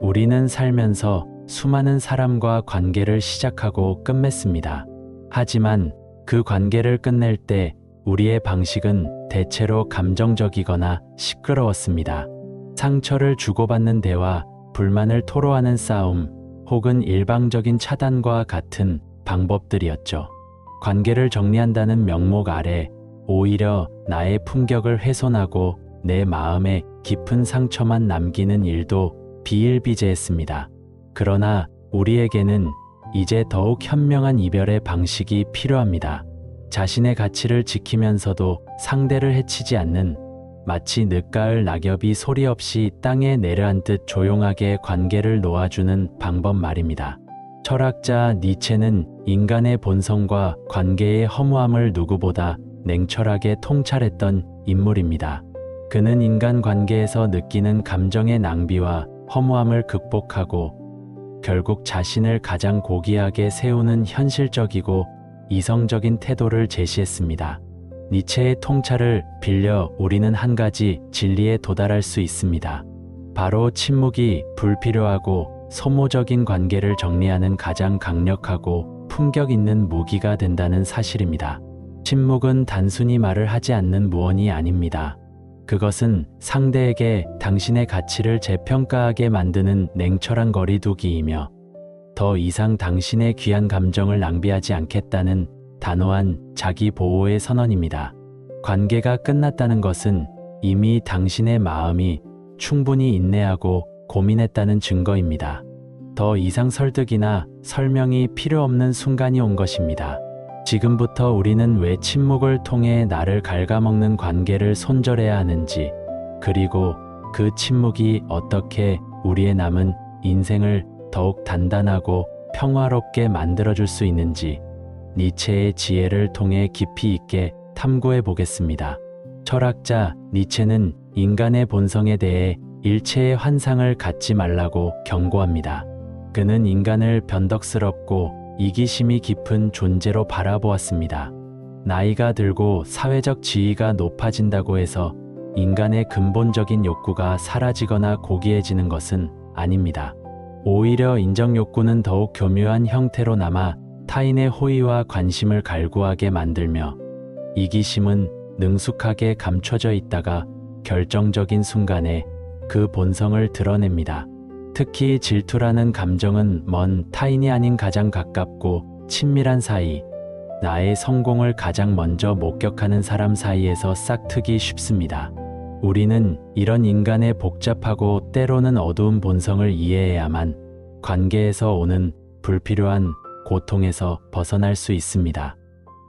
우리는 살면서 수많은 사람과 관계를 시작하고 끝맺습니다. 하지만 그 관계를 끝낼 때 우리의 방식은 대체로 감정적이거나 시끄러웠습니다. 상처를 주고받는 대화, 불만을 토로하는 싸움, 혹은 일방적인 차단과 같은 방법들이었죠. 관계를 정리한다는 명목 아래 오히려 나의 품격을 훼손하고 내 마음에 깊은 상처만 남기는 일도 비일비재했습니다. 그러나 우리에게는 이제 더욱 현명한 이별의 방식이 필요합니다. 자신의 가치를 지키면서도 상대를 해치지 않는 마치 늦가을 낙엽이 소리 없이 땅에 내려앉듯 조용하게 관계를 놓아주는 방법 말입니다. 철학자 니체는 인간의 본성과 관계의 허무함을 누구보다 냉철하게 통찰했던 인물입니다. 그는 인간 관계에서 느끼는 감정의 낭비와 허무함을 극복하고 결국 자신을 가장 고귀하게 세우는 현실적이고 이성적인 태도를 제시했습니다. 니체의 통찰을 빌려 우리는 한 가지 진리에 도달할 수 있습니다. 바로 침묵이 불필요하고 소모적인 관계를 정리하는 가장 강력하고 품격 있는 무기가 된다는 사실입니다. 침묵은 단순히 말을 하지 않는 무언이 아닙니다. 그것은 상대에게 당신의 가치를 재평가하게 만드는 냉철한 거리두기이며 더 이상 당신의 귀한 감정을 낭비하지 않겠다는 단호한 자기 보호의 선언입니다. 관계가 끝났다는 것은 이미 당신의 마음이 충분히 인내하고 고민했다는 증거입니다. 더 이상 설득이나 설명이 필요 없는 순간이 온 것입니다. 지금부터 우리는 왜 침묵을 통해 나를 갉아먹는 관계를 손절해야 하는지, 그리고 그 침묵이 어떻게 우리의 남은 인생을 더욱 단단하고 평화롭게 만들어줄 수 있는지, 니체의 지혜를 통해 깊이 있게 탐구해 보겠습니다. 철학자 니체는 인간의 본성에 대해 일체의 환상을 갖지 말라고 경고합니다. 그는 인간을 변덕스럽고 이기심이 깊은 존재로 바라보았습니다. 나이가 들고 사회적 지위가 높아진다고 해서 인간의 근본적인 욕구가 사라지거나 고귀해지는 것은 아닙니다. 오히려 인정 욕구는 더욱 교묘한 형태로 남아 타인의 호의와 관심을 갈구하게 만들며 이기심은 능숙하게 감춰져 있다가 결정적인 순간에 그 본성을 드러냅니다. 특히 질투라는 감정은 먼 타인이 아닌 가장 가깝고 친밀한 사이, 나의 성공을 가장 먼저 목격하는 사람 사이에서 싹트기 쉽습니다. 우리는 이런 인간의 복잡하고 때로는 어두운 본성을 이해해야만 관계에서 오는 불필요한 고통에서 벗어날 수 있습니다.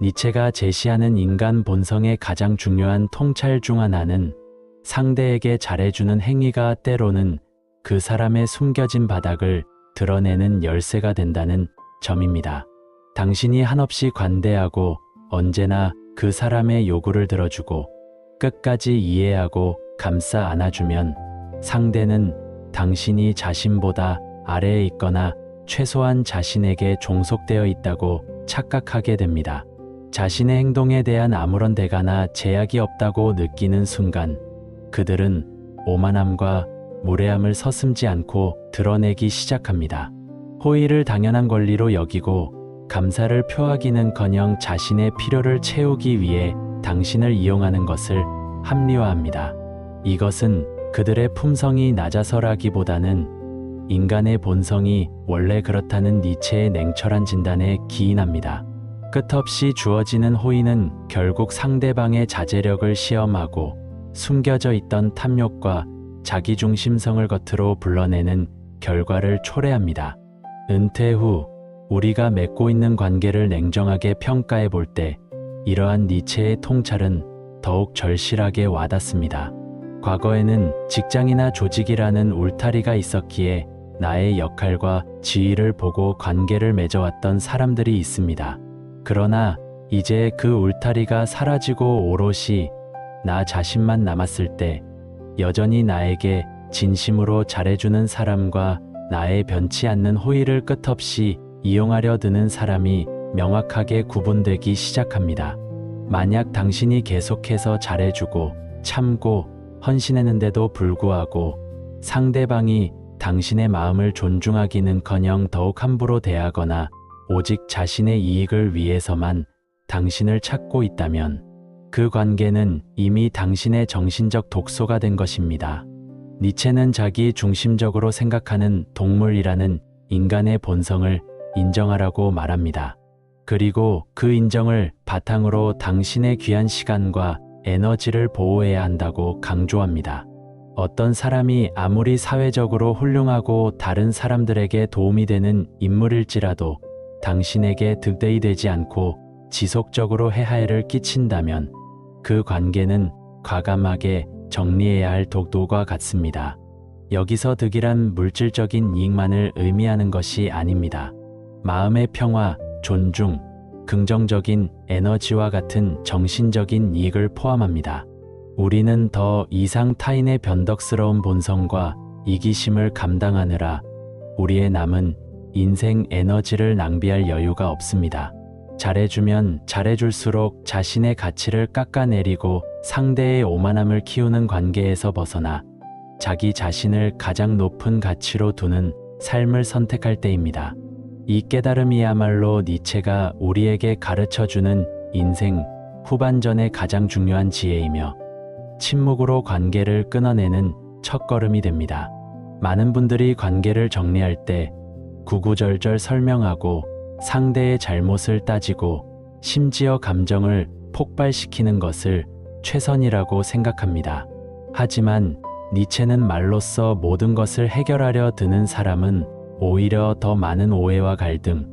니체가 제시하는 인간 본성의 가장 중요한 통찰 중 하나는 상대에게 잘해주는 행위가 때로는 그 사람의 숨겨진 바닥을 드러내는 열쇠가 된다는 점입니다. 당신이 한없이 관대하고 언제나 그 사람의 요구를 들어주고 끝까지 이해하고 감싸 안아주면 상대는 당신이 자신보다 아래에 있거나 최소한 자신에게 종속되어 있다고 착각하게 됩니다. 자신의 행동에 대한 아무런 대가나 제약이 없다고 느끼는 순간 그들은 오만함과 무례함을 서슴지 않고 드러내기 시작합니다. 호의를 당연한 권리로 여기고 감사를 표하기는커녕 자신의 필요를 채우기 위해 당신을 이용하는 것을 합리화합니다. 이것은 그들의 품성이 낮아서라기보다는 인간의 본성이 원래 그렇다는 니체의 냉철한 진단에 기인합니다. 끝없이 주어지는 호의는 결국 상대방의 자제력을 시험하고 숨겨져 있던 탐욕과 자기중심성을 겉으로 불러내는 결과를 초래합니다. 은퇴 후 우리가 맺고 있는 관계를 냉정하게 평가해 볼 때 이러한 니체의 통찰은 더욱 절실하게 와닿습니다. 과거에는 직장이나 조직이라는 울타리가 있었기에 나의 역할과 지위를 보고 관계를 맺어왔던 사람들이 있습니다. 그러나 이제 그 울타리가 사라지고 오롯이 나 자신만 남았을 때 여전히 나에게 진심으로 잘해주는 사람과 나의 변치 않는 호의를 끝없이 이용하려 드는 사람이 명확하게 구분되기 시작합니다. 만약 당신이 계속해서 잘해주고 참고 헌신했는데도 불구하고 상대방이 당신의 마음을 존중하기는커녕 더욱 함부로 대하거나 오직 자신의 이익을 위해서만 당신을 찾고 있다면 그 관계는 이미 당신의 정신적 독소가 된 것입니다. 니체는 자기 중심적으로 생각하는 동물이라는 인간의 본성을 인정하라고 말합니다. 그리고 그 인정을 바탕으로 당신의 귀한 시간과 에너지를 보호해야 한다고 강조합니다. 어떤 사람이 아무리 사회적으로 훌륭하고 다른 사람들에게 도움이 되는 인물일지라도 당신에게 득대이 되지 않고 지속적으로 해하해를 끼친다면 그 관계는 과감하게 정리해야 할 독도와 같습니다. 여기서 득이란 물질적인 이익만을 의미하는 것이 아닙니다. 마음의 평화, 존중, 긍정적인 에너지와 같은 정신적인 이익을 포함합니다. 우리는 더 이상 타인의 변덕스러운 본성과 이기심을 감당하느라 우리의 남은 인생 에너지를 낭비할 여유가 없습니다. 잘해주면 잘해줄수록 자신의 가치를 깎아내리고 상대의 오만함을 키우는 관계에서 벗어나 자기 자신을 가장 높은 가치로 두는 삶을 선택할 때입니다. 이 깨달음이야말로 니체가 우리에게 가르쳐 주는 인생 후반전의 가장 중요한 지혜이며 침묵으로 관계를 끊어내는 첫걸음이 됩니다. 많은 분들이 관계를 정리할 때 구구절절 설명하고 상대의 잘못을 따지고 심지어 감정을 폭발시키는 것을 최선이라고 생각합니다. 하지만 니체는 말로써 모든 것을 해결하려 드는 사람은 오히려 더 많은 오해와 갈등,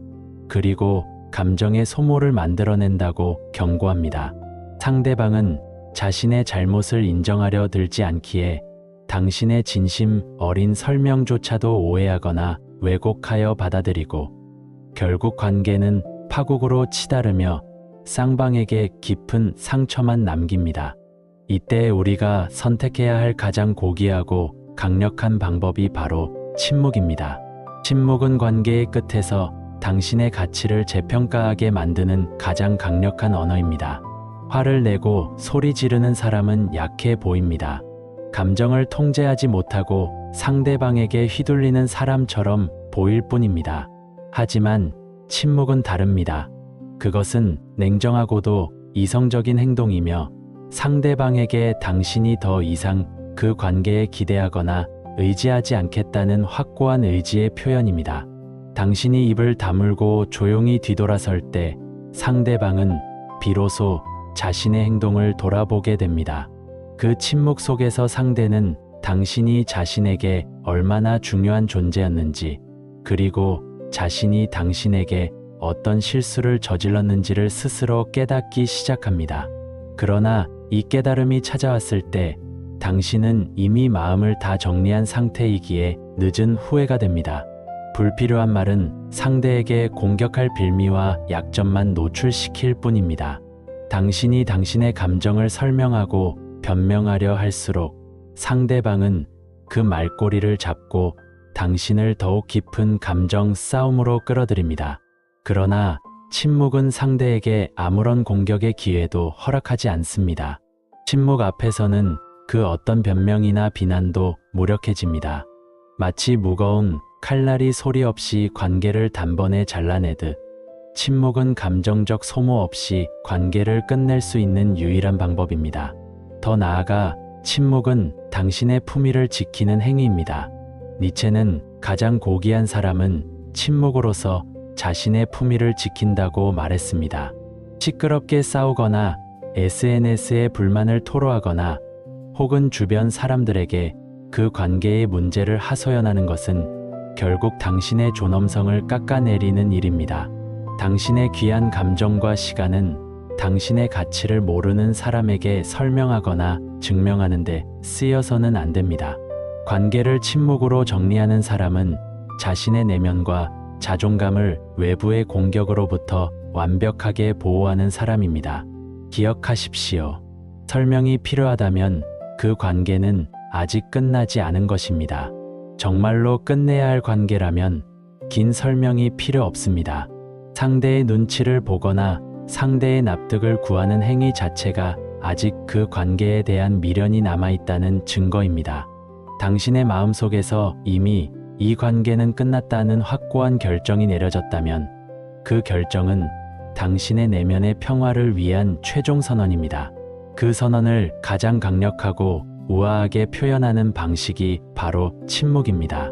그리고 감정의 소모를 만들어낸다고 경고합니다. 상대방은 자신의 잘못을 인정하려 들지 않기에 당신의 진심 어린 설명조차도 오해하거나 왜곡하여 받아들이고 결국 관계는 파국으로 치달으며 쌍방에게 깊은 상처만 남깁니다. 이때 우리가 선택해야 할 가장 고귀하고 강력한 방법이 바로 침묵입니다. 침묵은 관계의 끝에서 당신의 가치를 재평가하게 만드는 가장 강력한 언어입니다. 화를 내고 소리 지르는 사람은 약해 보입니다. 감정을 통제하지 못하고 상대방에게 휘둘리는 사람처럼 보일 뿐입니다. 하지만 침묵은 다릅니다. 그것은 냉정하고도 이성적인 행동이며 상대방에게 당신이 더 이상 그 관계에 기대하거나 의지하지 않겠다는 확고한 의지의 표현입니다. 당신이 입을 다물고 조용히 뒤돌아설 때 상대방은 비로소 자신의 행동을 돌아보게 됩니다. 그 침묵 속에서 상대는 당신이 자신에게 얼마나 중요한 존재였는지, 그리고 자신이 당신에게 어떤 실수를 저질렀는지를 스스로 깨닫기 시작합니다. 그러나 이 깨달음이 찾아왔을 때 당신은 이미 마음을 다 정리한 상태이기에 늦은 후회가 됩니다. 불필요한 말은 상대에게 공격할 빌미와 약점만 노출시킬 뿐입니다. 당신이 당신의 감정을 설명하고 변명하려 할수록 상대방은 그 말꼬리를 잡고 당신을 더욱 깊은 감정 싸움으로 끌어들입니다. 그러나 침묵은 상대에게 아무런 공격의 기회도 허락하지 않습니다. 침묵 앞에서는 그 어떤 변명이나 비난도 무력해집니다. 마치 무거운 칼날이 소리 없이 관계를 단번에 잘라내듯 침묵은 감정적 소모 없이 관계를 끝낼 수 있는 유일한 방법입니다. 더 나아가 침묵은 당신의 품위를 지키는 행위입니다. 니체는 가장 고귀한 사람은 침묵으로서 자신의 품위를 지킨다고 말했습니다. 시끄럽게 싸우거나 SNS에 불만을 토로하거나 혹은 주변 사람들에게 그 관계의 문제를 하소연하는 것은 결국 당신의 존엄성을 깎아내리는 일입니다. 당신의 귀한 감정과 시간은 당신의 가치를 모르는 사람에게 설명하거나 증명하는데 쓰여서는 안 됩니다. 관계를 침묵으로 정리하는 사람은 자신의 내면과 자존감을 외부의 공격으로부터 완벽하게 보호하는 사람입니다. 기억하십시오. 설명이 필요하다면 그 관계는 아직 끝나지 않은 것입니다. 정말로 끝내야 할 관계라면 긴 설명이 필요 없습니다. 상대의 눈치를 보거나 상대의 납득을 구하는 행위 자체가 아직 그 관계에 대한 미련이 남아있다는 증거입니다. 당신의 마음속에서 이미 이 관계는 끝났다는 확고한 결정이 내려졌다면 그 결정은 당신의 내면의 평화를 위한 최종 선언입니다. 그 선언을 가장 강력하고 우아하게 표현하는 방식이 바로 침묵입니다.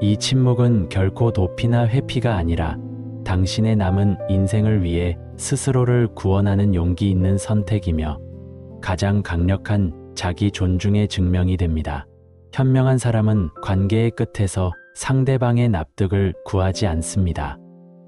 이 침묵은 결코 도피나 회피가 아니라 당신의 남은 인생을 위해 스스로를 구원하는 용기 있는 선택이며 가장 강력한 자기 존중의 증명이 됩니다. 현명한 사람은 관계의 끝에서 상대방의 납득을 구하지 않습니다.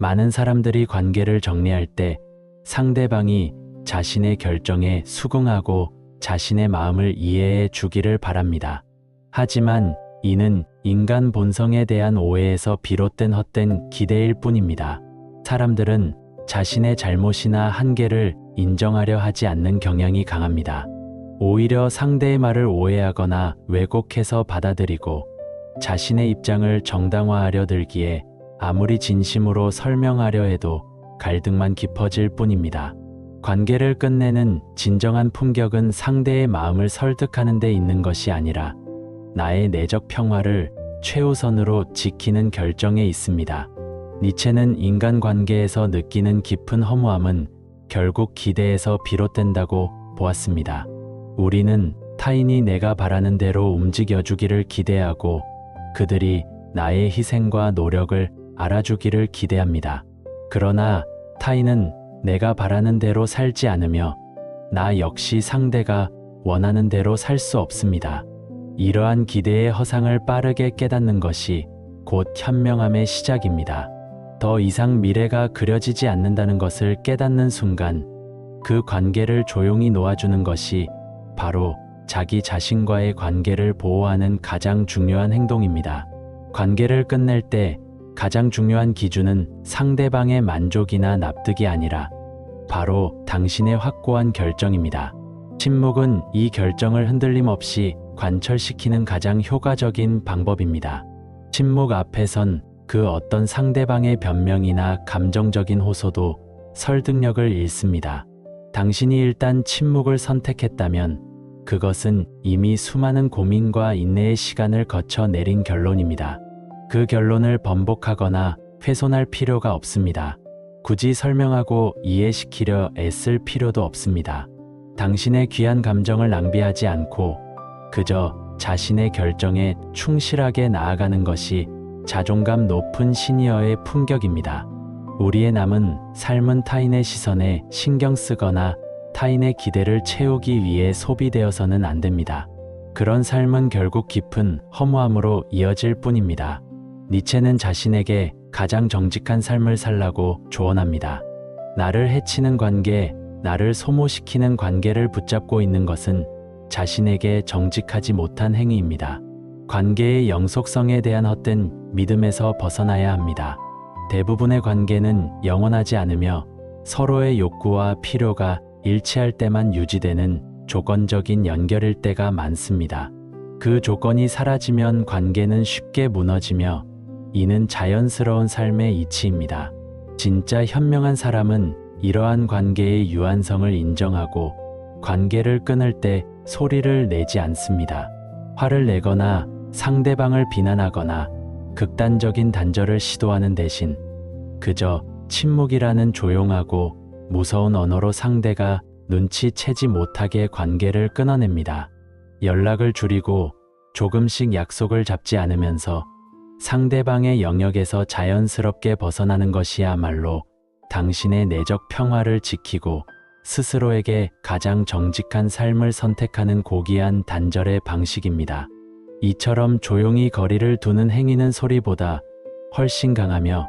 많은 사람들이 관계를 정리할 때 상대방이 자신의 결정에 수긍하고 자신의 마음을 이해해 주기를 바랍니다. 하지만 이는 인간 본성에 대한 오해에서 비롯된 헛된 기대일 뿐입니다. 사람들은 자신의 잘못이나 한계를 인정하려 하지 않는 경향이 강합니다. 오히려 상대의 말을 오해하거나 왜곡해서 받아들이고 자신의 입장을 정당화하려 들기에 아무리 진심으로 설명하려 해도 갈등만 깊어질 뿐입니다. 관계를 끝내는 진정한 품격은 상대의 마음을 설득하는 데 있는 것이 아니라 나의 내적 평화를 최우선으로 지키는 결정에 있습니다. 니체는 인간 관계에서 느끼는 깊은 허무함은 결국 기대에서 비롯된다고 보았습니다. 우리는 타인이 내가 바라는 대로 움직여주기를 기대하고 그들이 나의 희생과 노력을 알아주기를 기대합니다. 그러나 타인은 내가 바라는 대로 살지 않으며 나 역시 상대가 원하는 대로 살 수 없습니다. 이러한 기대의 허상을 빠르게 깨닫는 것이 곧 현명함의 시작입니다. 더 이상 미래가 그려지지 않는다는 것을 깨닫는 순간 그 관계를 조용히 놓아주는 것이 바로 자기 자신과의 관계를 보호하는 가장 중요한 행동입니다. 관계를 끝낼 때 가장 중요한 기준은 상대방의 만족이나 납득이 아니라 바로 당신의 확고한 결정입니다. 침묵은 이 결정을 흔들림 없이 관철시키는 가장 효과적인 방법입니다. 침묵 앞에선 그 어떤 상대방의 변명이나 감정적인 호소도 설득력을 잃습니다. 당신이 일단 침묵을 선택했다면 그것은 이미 수많은 고민과 인내의 시간을 거쳐 내린 결론입니다. 그 결론을 번복하거나 훼손할 필요가 없습니다. 굳이 설명하고 이해시키려 애쓸 필요도 없습니다. 당신의 귀한 감정을 낭비하지 않고 그저 자신의 결정에 충실하게 나아가는 것이 자존감 높은 시니어의 품격입니다. 우리의 남은 삶은 타인의 시선에 신경 쓰거나 타인의 기대를 채우기 위해 소비되어서는 안 됩니다. 그런 삶은 결국 깊은 허무함으로 이어질 뿐입니다. 니체는 자신에게 가장 정직한 삶을 살라고 조언합니다. 나를 해치는 관계, 나를 소모시키는 관계를 붙잡고 있는 것은 자신에게 정직하지 못한 행위입니다. 관계의 영속성에 대한 헛된 믿음에서 벗어나야 합니다. 대부분의 관계는 영원하지 않으며 서로의 욕구와 필요가 일치할 때만 유지되는 조건적인 연결일 때가 많습니다. 그 조건이 사라지면 관계는 쉽게 무너지며 이는 자연스러운 삶의 이치입니다. 진짜 현명한 사람은 이러한 관계의 유한성을 인정하고 관계를 끊을 때 소리를 내지 않습니다. 화를 내거나 상대방을 비난하거나 극단적인 단절을 시도하는 대신 그저 침묵이라는 조용하고 무서운 언어로 상대가 눈치채지 못하게 관계를 끊어냅니다. 연락을 줄이고 조금씩 약속을 잡지 않으면서 상대방의 영역에서 자연스럽게 벗어나는 것이야말로 당신의 내적 평화를 지키고 스스로에게 가장 정직한 삶을 선택하는 고귀한 단절의 방식입니다. 이처럼 조용히 거리를 두는 행위는 소리보다 훨씬 강하며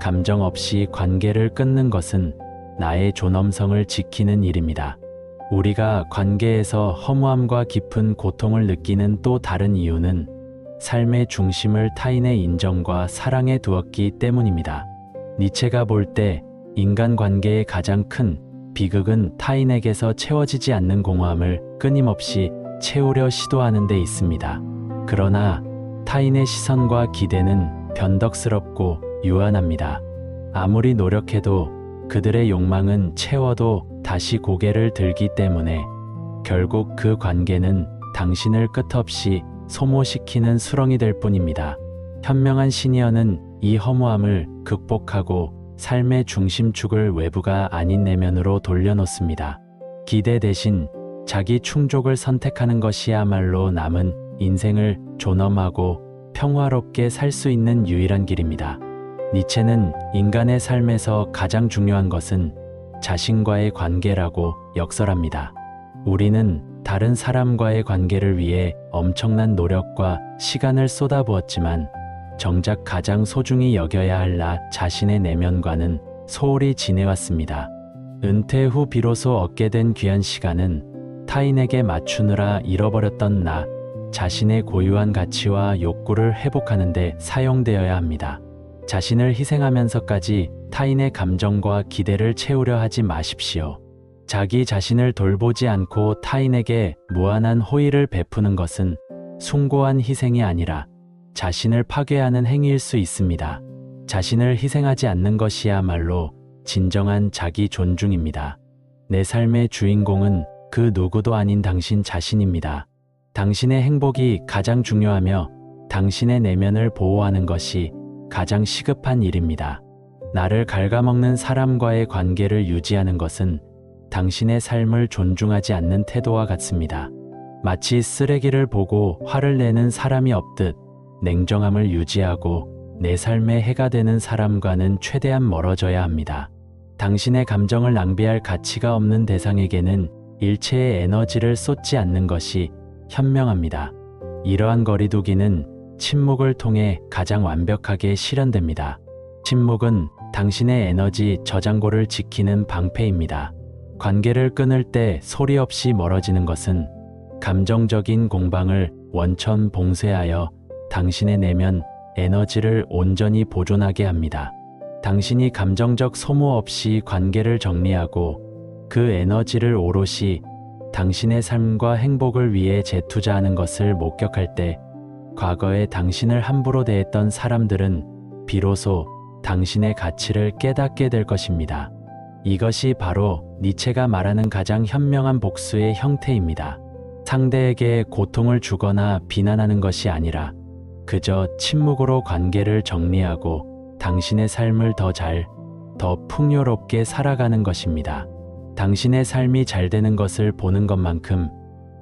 감정 없이 관계를 끊는 것은 나의 존엄성을 지키는 일입니다. 우리가 관계에서 허무함과 깊은 고통을 느끼는 또 다른 이유는 삶의 중심을 타인의 인정과 사랑에 두었기 때문입니다. 니체가 볼 때 인간관계의 가장 큰 비극은 타인에게서 채워지지 않는 공허함을 끊임없이 채우려 시도하는 데 있습니다. 그러나 타인의 시선과 기대는 변덕스럽고 유한합니다. 아무리 노력해도 그들의 욕망은 채워도 다시 고개를 들기 때문에 결국 그 관계는 당신을 끝없이 소모시키는 수렁이 될 뿐입니다. 현명한 시니어는 이 허무함을 극복하고 삶의 중심축을 외부가 아닌 내면으로 돌려놓습니다. 기대 대신 자기 충족을 선택하는 것이야말로 남은 인생을 존엄하고 평화롭게 살 수 있는 유일한 길입니다. 니체는 인간의 삶에서 가장 중요한 것은 자신과의 관계라고 역설합니다. 우리는 다른 사람과의 관계를 위해 엄청난 노력과 시간을 쏟아부었지만 정작 가장 소중히 여겨야 할 나 자신의 내면과는 소홀히 지내왔습니다. 은퇴 후 비로소 얻게 된 귀한 시간은 타인에게 맞추느라 잃어버렸던 나 자신의 고유한 가치와 욕구를 회복하는 데 사용되어야 합니다. 자신을 희생하면서까지 타인의 감정과 기대를 채우려 하지 마십시오. 자기 자신을 돌보지 않고 타인에게 무한한 호의를 베푸는 것은 숭고한 희생이 아니라 자신을 파괴하는 행위일 수 있습니다. 자신을 희생하지 않는 것이야말로 진정한 자기 존중입니다. 내 삶의 주인공은 그 누구도 아닌 당신 자신입니다. 당신의 행복이 가장 중요하며 당신의 내면을 보호하는 것이 가장 시급한 일입니다. 나를 갉아먹는 사람과의 관계를 유지하는 것은 당신의 삶을 존중하지 않는 태도와 같습니다. 마치 쓰레기를 보고 화를 내는 사람이 없듯 냉정함을 유지하고 내 삶에 해가 되는 사람과는 최대한 멀어져야 합니다. 당신의 감정을 낭비할 가치가 없는 대상에게는 일체의 에너지를 쏟지 않는 것이 현명합니다. 이러한 거리두기는 침묵을 통해 가장 완벽하게 실현됩니다. 침묵은 당신의 에너지 저장고를 지키는 방패입니다. 관계를 끊을 때 소리 없이 멀어지는 것은 감정적인 공방을 원천 봉쇄하여 당신의 내면 에너지를 온전히 보존하게 합니다. 당신이 감정적 소모 없이 관계를 정리하고 그 에너지를 오롯이 당신의 삶과 행복을 위해 재투자하는 것을 목격할 때 과거에 당신을 함부로 대했던 사람들은 비로소 당신의 가치를 깨닫게 될 것입니다. 이것이 바로 니체가 말하는 가장 현명한 복수의 형태입니다. 상대에게 고통을 주거나 비난하는 것이 아니라 그저 침묵으로 관계를 정리하고 당신의 삶을 더 잘, 더 풍요롭게 살아가는 것입니다. 당신의 삶이 잘 되는 것을 보는 것만큼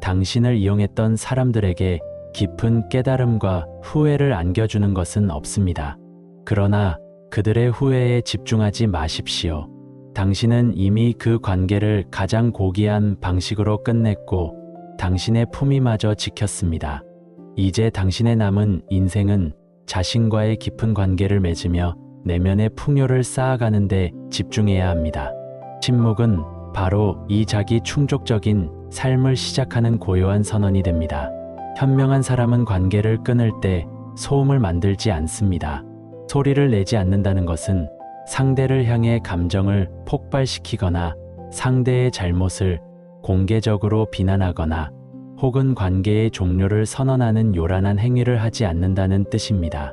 당신을 이용했던 사람들에게 깊은 깨달음과 후회를 안겨주는 것은 없습니다. 그러나 그들의 후회에 집중하지 마십시오. 당신은 이미 그 관계를 가장 고귀한 방식으로 끝냈고 당신의 품위마저 지켰습니다. 이제 당신의 남은 인생은 자신과의 깊은 관계를 맺으며 내면의 풍요를 쌓아가는데 집중해야 합니다. 침묵은 바로 이 자기 충족적인 삶을 시작하는 고요한 선언이 됩니다. 현명한 사람은 관계를 끊을 때 소음을 만들지 않습니다. 소리를 내지 않는다는 것은 상대를 향해 감정을 폭발시키거나 상대의 잘못을 공개적으로 비난하거나 혹은 관계의 종료를 선언하는 요란한 행위를 하지 않는다는 뜻입니다.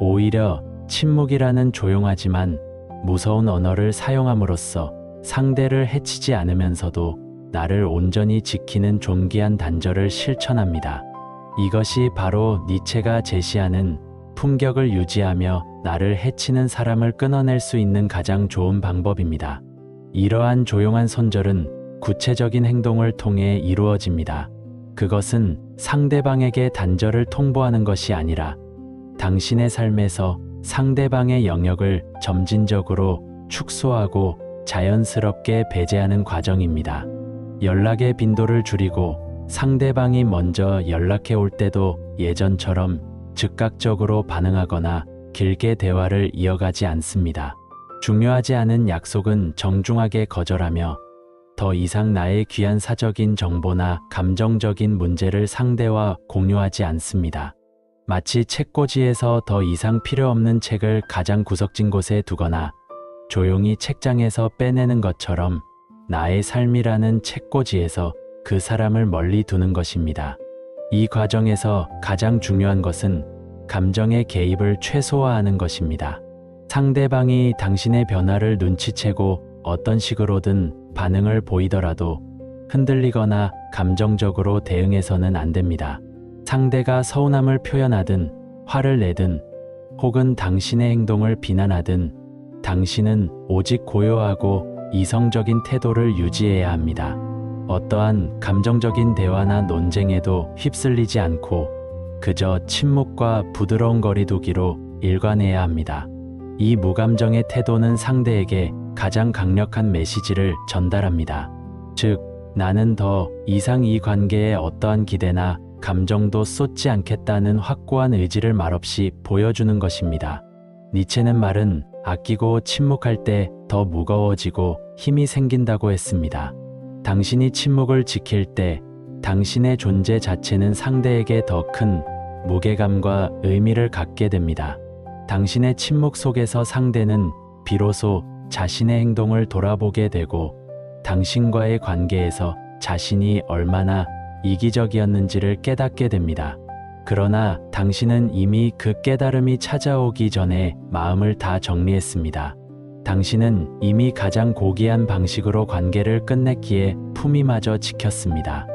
오히려 침묵이라는 조용하지만 무서운 언어를 사용함으로써 상대를 해치지 않으면서도 나를 온전히 지키는 존귀한 단절을 실천합니다. 이것이 바로 니체가 제시하는 품격을 유지하며 나를 해치는 사람을 끊어낼 수 있는 가장 좋은 방법입니다. 이러한 조용한 손절은 구체적인 행동을 통해 이루어집니다. 그것은 상대방에게 단절을 통보하는 것이 아니라 당신의 삶에서 상대방의 영역을 점진적으로 축소하고 자연스럽게 배제하는 과정입니다. 연락의 빈도를 줄이고 상대방이 먼저 연락해 올 때도 예전처럼 즉각적으로 반응하거나 길게 대화를 이어가지 않습니다. 중요하지 않은 약속은 정중하게 거절하며 더 이상 나의 귀한 사적인 정보나 감정적인 문제를 상대와 공유하지 않습니다. 마치 책꽂이에서 더 이상 필요 없는 책을 가장 구석진 곳에 두거나 조용히 책장에서 빼내는 것처럼 나의 삶이라는 책꽂이에서 그 사람을 멀리 두는 것입니다. 이 과정에서 가장 중요한 것은 감정의 개입을 최소화하는 것입니다. 상대방이 당신의 변화를 눈치채고 어떤 식으로든 반응을 보이더라도 흔들리거나 감정적으로 대응해서는 안 됩니다. 상대가 서운함을 표현하든 화를 내든 혹은 당신의 행동을 비난하든 당신은 오직 고요하고 이성적인 태도를 유지해야 합니다. 어떠한 감정적인 대화나 논쟁에도 휩쓸리지 않고 그저 침묵과 부드러운 거리두기로 일관해야 합니다. 이 무감정의 태도는 상대에게 가장 강력한 메시지를 전달합니다. 즉, 나는 더 이상 이 관계에 어떠한 기대나 감정도 쏟지 않겠다는 확고한 의지를 말없이 보여주는 것입니다. 니체는 말은 아끼고 침묵할 때 더 무거워지고 힘이 생긴다고 했습니다. 당신이 침묵을 지킬 때 당신의 존재 자체는 상대에게 더 큰 무게감과 의미를 갖게 됩니다. 당신의 침묵 속에서 상대는 비로소 자신의 행동을 돌아보게 되고 당신과의 관계에서 자신이 얼마나 이기적이었는지를 깨닫게 됩니다. 그러나 당신은 이미 그 깨달음이 찾아오기 전에 마음을 다 정리했습니다. 당신은 이미 가장 고귀한 방식으로 관계를 끝냈기에 품위마저 지켰습니다.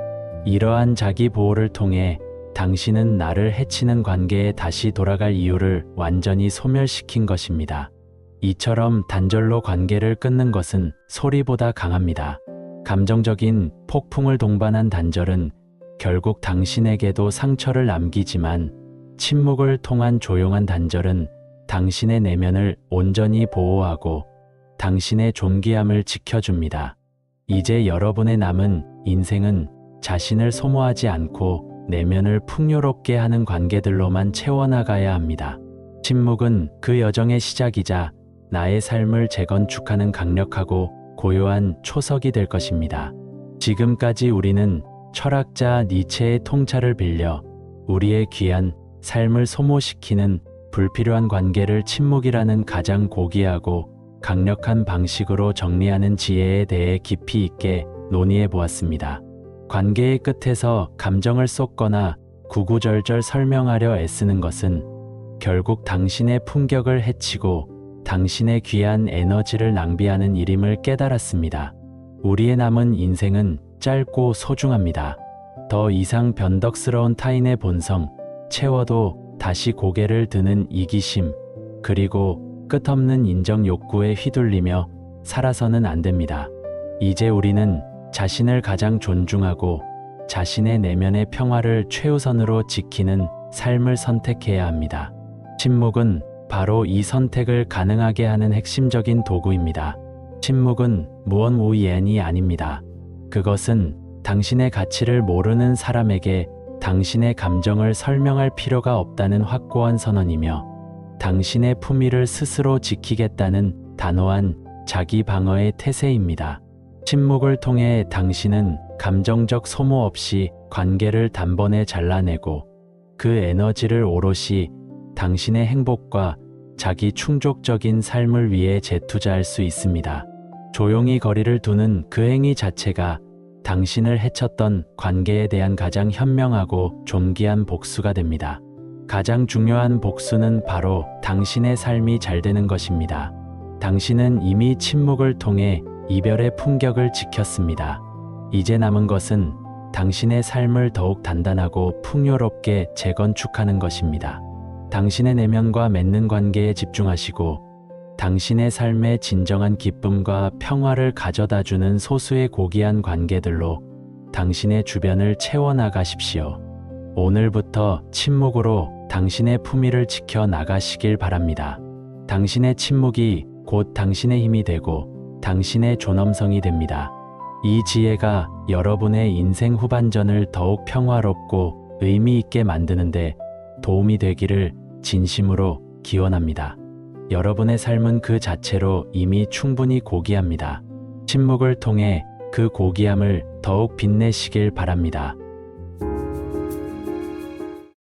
이러한 자기 보호를 통해 당신은 나를 해치는 관계에 다시 돌아갈 이유를 완전히 소멸시킨 것입니다. 이처럼 단절로 관계를 끊는 것은 소리보다 강합니다. 감정적인 폭풍을 동반한 단절은 결국 당신에게도 상처를 남기지만 침묵을 통한 조용한 단절은 당신의 내면을 온전히 보호하고 당신의 존귀함을 지켜줍니다. 이제 여러분의 남은 인생은 자신을 소모하지 않고 내면을 풍요롭게 하는 관계들로만 채워나가야 합니다. 침묵은 그 여정의 시작이자 나의 삶을 재건축하는 강력하고 고요한 초석이 될 것입니다. 지금까지 우리는 철학자 니체의 통찰을 빌려 우리의 귀한 삶을 소모시키는 불필요한 관계를 침묵이라는 가장 고귀하고 강력한 방식으로 정리하는 지혜에 대해 깊이 있게 논의해 보았습니다. 관계의 끝에서 감정을 쏟거나 구구절절 설명하려 애쓰는 것은 결국 당신의 품격을 해치고 당신의 귀한 에너지를 낭비하는 일임을 깨달았습니다. 우리의 남은 인생은 짧고 소중합니다. 더 이상 변덕스러운 타인의 본성, 채워도 다시 고개를 드는 이기심, 그리고 끝없는 인정 욕구에 휘둘리며 살아서는 안 됩니다. 이제 우리는 자신을 가장 존중하고 자신의 내면의 평화를 최우선으로 지키는 삶을 선택해야 합니다. 침묵은 바로 이 선택을 가능하게 하는 핵심적인 도구입니다. 침묵은 무언 우이엔이 아닙니다. 그것은 당신의 가치를 모르는 사람에게 당신의 감정을 설명할 필요가 없다는 확고한 선언이며 당신의 품위를 스스로 지키겠다는 단호한 자기 방어의 태세입니다. 침묵을 통해 당신은 감정적 소모 없이 관계를 단번에 잘라내고 그 에너지를 오롯이 당신의 행복과 자기 충족적인 삶을 위해 재투자할 수 있습니다. 조용히 거리를 두는 그 행위 자체가 당신을 해쳤던 관계에 대한 가장 현명하고 존귀한 복수가 됩니다. 가장 중요한 복수는 바로 당신의 삶이 잘 되는 것입니다. 당신은 이미 침묵을 통해 이별의 품격을 지켰습니다. 이제 남은 것은 당신의 삶을 더욱 단단하고 풍요롭게 재건축하는 것입니다. 당신의 내면과 맺는 관계에 집중하시고 당신의 삶에 진정한 기쁨과 평화를 가져다 주는 소수의 고귀한 관계들로 당신의 주변을 채워나가십시오. 오늘부터 침묵으로 당신의 품위를 지켜 나가시길 바랍니다. 당신의 침묵이 곧 당신의 힘이 되고 당신의 존엄성이 됩니다. 이 지혜가 여러분의 인생 후반전을 더욱 평화롭고 의미 있게 만드는데 도움이 되기를 진심으로 기원합니다. 여러분의 삶은 그 자체로 이미 충분히 고귀합니다. 침묵을 통해 그 고귀함을 더욱 빛내시길 바랍니다.